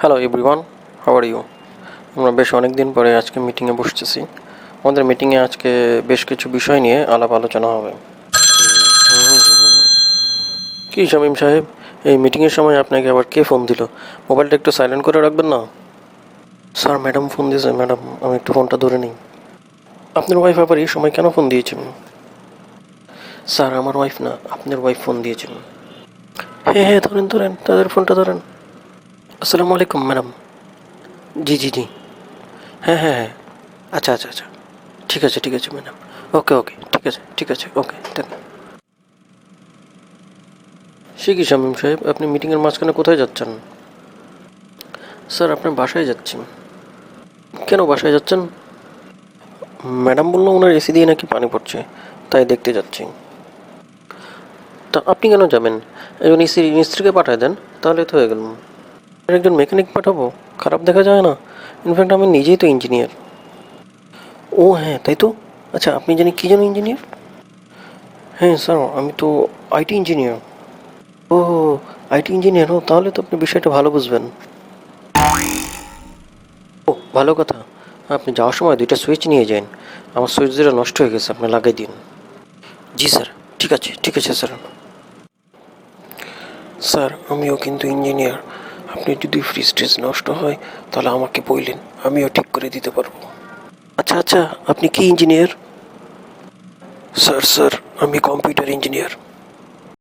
Hello everyone how are you আমরা বেশ অনেক দিন পরে আজকে মিটিংয়ে বসতেছি। আমাদের মিটিংয়ে আজকে বেশ কিছু বিষয় নিয়ে আলাপ আলোচনা হবে। কি শামীম সাহেব, এই মিটিংয়ের সময় আপনাকে আবার কে ফোন দিল? মোবাইলটা একটু সাইলেন্ট করে রাখবেন না? স্যার ম্যাডাম ফোন দিয়েছে। ম্যাডাম আমি একটু ফোনটা ধরে নিই। আপনার ওয়াইফ আবার এই সময় কেন ফোন দিয়েছেন? স্যার, আমার ওয়াইফ না, আপনার ওয়াইফ ফোন দিয়েছেন। হ্যাঁ হ্যাঁ ধরেন ধরেন, তাদের ফোনটা ধরেন। আসসালামু আলাইকুম, ম্যাডাম। জি জি জি। হ্যাঁ হ্যাঁ হ্যাঁ। আচ্ছা আচ্ছা আচ্ছা। ঠিক আছে ঠিক আছে, ম্যাডাম। ওকে ওকে। ঠিক আছে ঠিক আছে। ওকে থ্যাংক সে কি শামীম সাহেব? আপনি মিটিংয়ের মাঝখানে কোথায় যাচ্ছেন? স্যার, আপনার বাসায় যাচ্ছি। কেন বাসায় যাচ্ছেন? ম্যাডাম বলল ওনার এসি দিয়ে নাকি পানি পড়ছে, তাই দেখতে যাচ্ছি। তা আপনি কেন যাবেন? একজন ইসি মিস্ত্রিকে পাঠায় দেন, তাহলে তো হয়ে গেল। একজন মেকানিক পাঠাবো? খারাপ দেখা যায় না? ইনফ্যাক্ট আমি নিজেই তো ইঞ্জিনিয়ার ও হ্যাঁ তাই তো? আচ্ছা আপনি জানি কী যেন ইঞ্জিনিয়ার হ্যাঁ স্যার আমি তো আইটি ইঞ্জিনিয়ার ও আইটি ইঞ্জিনিয়ার ও, তাহলে তো আপনি বিষয়টা ভালো বুঝবেন। ও, ভালো কথা। আপনি যাওয়ার সময় দুইটা সুইচ নিয়ে যান। আমার সুইচ দুটো নষ্ট হয়ে গেছে, আপনি লাগাই দিন। জি স্যার ঠিক আছে ঠিক আছে স্যার স্যার, আমিও কিন্তু ইঞ্জিনিয়ার আপনি যদি ফ্রিজ ট্রিজ নষ্ট হয়, তাহলে আমাকে বললেন, আমিও ঠিক করে দিতে পারব। আচ্ছা আচ্ছা আপনি কি ইঞ্জিনিয়ার স্যার স্যার, আমি কম্পিউটার ইঞ্জিনিয়ার